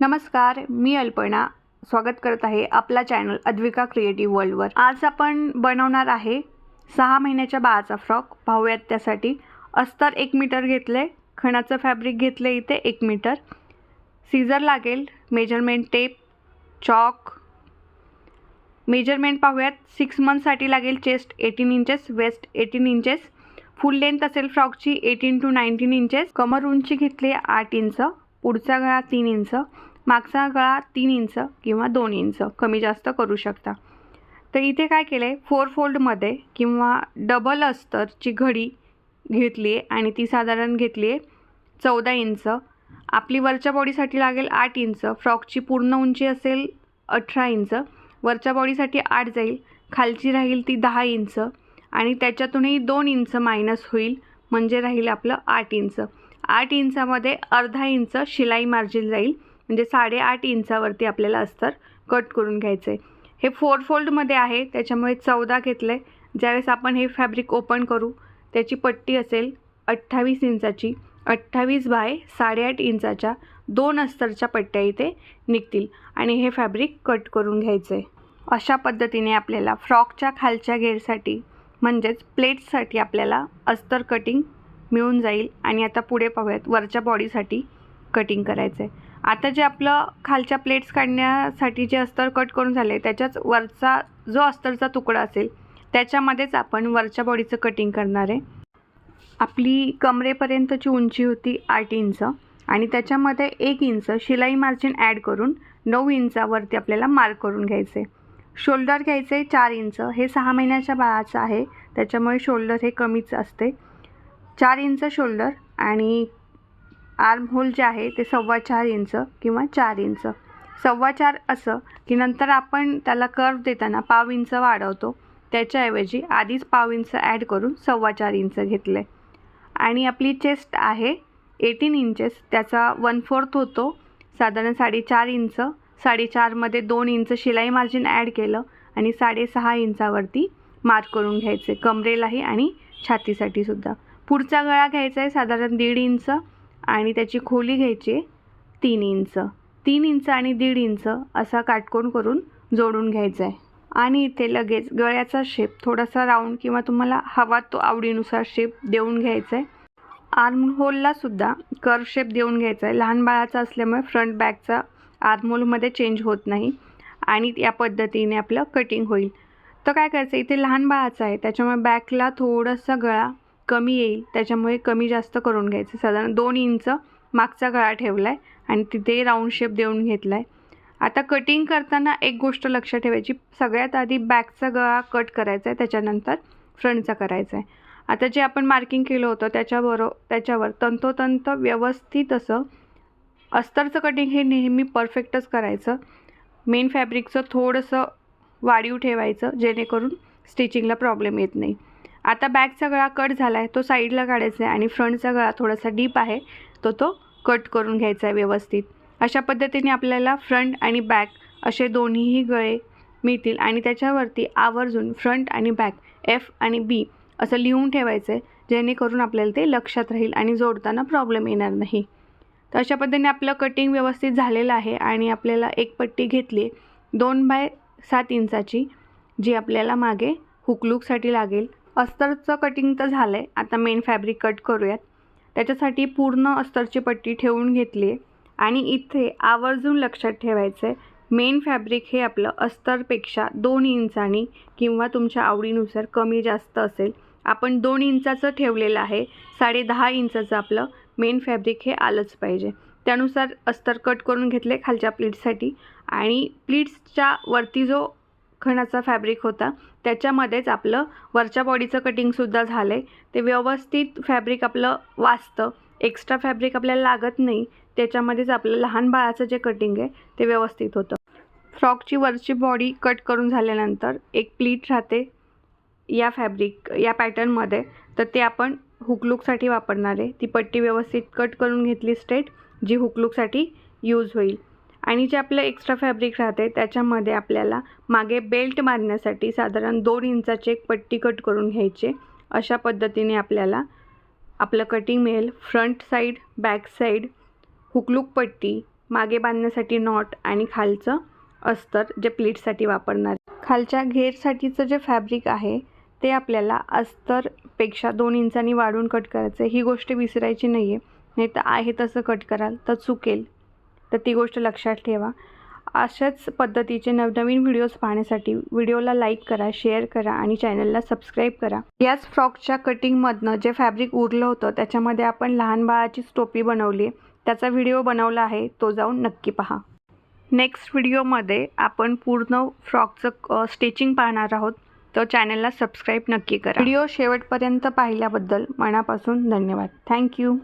नमस्कार मी अल्पना. स्वागत करत आहे आपला चॅनल अद्विका क्रिएटिव्ह वर्ल्डवर. आज आपण बनवणार आहे सहा महिन्याच्या बाळाचा फ्रॉक. पाहूयात त्यासाठी. अस्तर एक मीटर घेतले खणाचं फॅब्रिक घेतले इथे एक मीटर. सीझर लागेल. Measurement tape chalk. मेजरमेंट पाहूयात. सिक्स मंथसाठी लागेल chest eighteen inches waist eighteen inches full length असेल फ्रॉकची एटीन टू नाईन्टीन इंचेस कमर उंची घेतली आठ इंच. पुढचा गळा तीन इंच मागचा गळा तीन इंच किंवा दोन इंच. कमी जास्त करू शकता. तर इथे काय केलं आहे फोर फोल्डमध्ये किंवा डबल अस्तरची घडी घेतली आहे आणि ती साधारण घेतली आहे चौदा इंच. आपली वरच्या बॉडीसाठी लागेल आठ इंच. फ्रॉकची पूर्ण उंची असेल अठरा इंच. वरच्या बॉडीसाठी आठ जाईल. खालची राहील ती दहा इंच. आणि त्याच्यातूनही दोन इंच मायनस होईल. म्हणजे राहील आपलं आठ इंच. आठ इंचामध्ये अर्धा इंच शिलाई मार्जिन जाईल. म्हणजे साडेआठ इंचावरती आपल्याला अस्तर कट करून घ्यायचं आहे हे फोर फोल्डमध्ये आहे त्याच्यामुळे चौदा घेतलं. आहे ज्यावेळेस आपण हे फॅब्रिक ओपन करू त्याची पट्टी असेल अठ्ठावीस इंचाची. अठ्ठावीस बाय साडेआठ इंचाच्या दोन अस्तरच्या पट्ट्या इथे निघतील आणि हे फॅब्रिक कट करून घ्यायचं आहे अशा पद्धतीने आपल्याला फ्रॉकच्या खालच्या घेरसाठी म्हणजेच प्लेट्ससाठी आपल्याला अस्तर कटिंग मिळून जाईल. आणि आता पुढे पाहूयात. वरच्या बॉडीसाठी कटिंग करायचं आहे आता जे आपलं खालच्या प्लेट्स काढण्यासाठी जे अस्तर कट करून झाले त्याच्याच वरचा जो अस्तरचा तुकडा असेल त्याच्यामध्येच आपण वरच्या बॉडीचं कटिंग करणार आहे. आपली कमरेपर्यंतची उंची होती आठ इंच आणि त्याच्यामध्ये एक इंच शिलाई मार्जिन ॲड करून नऊ इंचावरती आपल्याला मार्क करून घ्यायचे शोल्डर घ्यायचे चार इंच. हे सहा महिन्याच्या बाळाचं आहे. त्याच्यामुळे शोल्डर हे कमीच असते. चार इंच शोल्डर आणि आर्म होल जे आहे ते सव्वा चार इंच किंवा चार इंच. सव्वा चार असं की नंतर आपण त्याला कर्व देताना पाव इंच वाढवतो. त्याच्याऐवजी आधीच पाव इंच ॲड करून सव्वा चार इंच घेतले. आणि आपली चेस्ट आहे एटीन इंचेस त्याचा वन फोर्थ होतो. साधारण साडेचार इंच. साडेचारमध्ये दोन इंच शिलाई मार्जिन ॲड केलं आणि साडेसहा इंचावरती मार्क करून घ्यायचे. कमरेलाही आणि छातीसाठी सुद्धा. पुढचा गळा घ्यायचा आहे साधारण दीड इंच आणि त्याची खोली घ्यायची आहे तीन इंच. तीन इंच आणि दीड इंच असा काटकोन करून जोडून घ्यायचा आहे. आणि इथे लगेच गळ्याचा शेप थोडासा राऊंड किंवा तुम्हाला हवा तो आवडीनुसार शेप देऊन घ्यायचा आहे. आर्म होललासुद्धा कर्व शेप देऊन घ्यायचा आहे. लहान बाळाचा असल्यामुळे फ्रंट बॅकचा आर्मोलमध्ये चेंज होत नाही आणि या पद्धतीने आपलं कटिंग होईल. तर काय करायचं? इथे लहान बाळाचं आहे. त्याच्यामुळे बॅकला थोडासा गळा कमी येईल त्याच्यामुळे कमी जास्त करून घ्यायचं. साधारण दोन इंच मागचा गळा ठेवला आहे आणि तिथे राऊंड शेप देऊन घेतला आहे आता कटिंग करताना एक गोष्ट लक्षात ठेवायची सगळ्यात आधी बॅकचा गळा कट करायचा आहे त्याच्यानंतर फ्रंटचा करायचा आहे आता जे आपण मार्किंग केलं होतं त्याच्याबरो त्याच्यावर तंतोतंत व्यवस्थित असं अस्तरचं कटिंग हे नेहमी परफेक्टच करायचं. मेन फॅब्रिकचं थोडंसं वाढीव ठेवायचं जेणेकरून स्टिचिंगला प्रॉब्लेम येत नाही. आता बॅकचा गळा कट झाला आहे तो साईडला काढायचा आहे आणि फ्रंटचा गळा थोडासा डीप आहे तो तो कट करून घ्यायचा आहे व्यवस्थित. अशा पद्धतीने आपल्याला फ्रंट आणि बॅक असे दोन्हीही गळे मिळतील आणि त्याच्यावरती आवर्जून फ्रंट आणि बॅक एफ आणि बी असं लिहून ठेवायचं आहे जेणेकरून आपल्याला ते लक्षात राहील आणि जोडताना प्रॉब्लेम येणार नाही. तर अशा पद्धतीने आपलं कटिंग व्यवस्थित झालेलं आहे आणि आपल्याला एक पट्टी घेतली आहे दोन बाय सात इंचाची जी आपल्याला मागे हुकलूकसाठी लागेल. अस्तरचं कटिंग तर झालं आहे आता मेन फॅब्रिक कट करूयात. त्याच्यासाठी पूर्ण अस्तरची पट्टी ठेवून घेतली आहे आणि इथे आवर्जून लक्षात ठेवायचं आहे मेन फॅब्रिक हे आपलं अस्तरपेक्षा दोन इंचानी किंवा तुमच्या आवडीनुसार कमी जास्त असेल. आपण दोन इंचाचं ठेवलेलं आहे साडे दहा इंचाचं आपलं मेन फॅब्रिक हे आलंच पाहिजे. त्यानुसार अस्तर कट करून घेतले खालच्या प्लीट्ससाठी आणि प्लीट्सच्या वरती जो खणाचा फॅब्रिक होता. त्याच्यामध्येच आपलं वरच्या बॉडीचं कटिंगसुद्धा झालं आहे ते व्यवस्थित फॅब्रिक आपलं वाचतं एक्स्ट्रा फॅब्रिक आपल्याला लागत नाही. त्याच्यामध्येच आपलं लहान बाळाचं जे कटिंग आहे ते व्यवस्थित होतं. फ्रॉकची वरची बॉडी कट करून झाल्यानंतर एक प्लीट राहते या फॅब्रिक या पॅटर्नमध्ये तर ते आपण हुकलूकसाठी वापरणार आहे. ती पट्टी व्यवस्थित कट करून घेतली स्ट्रेट जी हुकलूकसाठी यूज होईल. आणि जे आपलं एक्स्ट्रा फॅब्रिक राहते त्याच्यामध्ये आपल्याला मागे बेल्ट मारण्यासाठी साधारण दोन इंचाचे एक पट्टी कट करून घ्यायचे. अशा पद्धतीने आपल्याला आपलं कटिंग मिळेल. फ्रंट साईड बॅक साईड हुकलूक पट्टी मागे बांधण्यासाठी नॉट आणि खालचं अस्तर जे प्लीटसाठी वापरणार. खालच्या घेरसाठीचं जे फॅब्रिक आहे ते आपल्याला अस्तरपेक्षा दोन इंचांनी वाढून कट करायचं आहे ही गोष्ट विसरायची नाही आहे नाही तर आहे तसं कट कराल तर चुकेल. तर ती गोष्ट लक्षात ठेवा. अशाच पद्धतीचे नवनवीन व्हिडिओज पाहण्यासाठी व्हिडिओला लाईक करा शेअर करा आणि चॅनलला सबस्क्राईब करा. याच फ्रॉकच्या कटिंगमधनं जे फॅब्रिक उरलं होतं त्याच्यामध्ये आपण लहान बाळाचीच टोपी बनवली त्याचा व्हिडिओ बनवला आहे तो जाऊन नक्की पहा. नेक्स्ट व्हिडिओमध्ये आपण पूर्ण फ्रॉकचं स्टिचिंग पाहणार आहोत. तर चॅनलला सबस्क्राईब नक्की करा. व्हिडिओ शेवटपर्यंत पाहिल्याबद्दल मनापासून धन्यवाद. थँक्यू.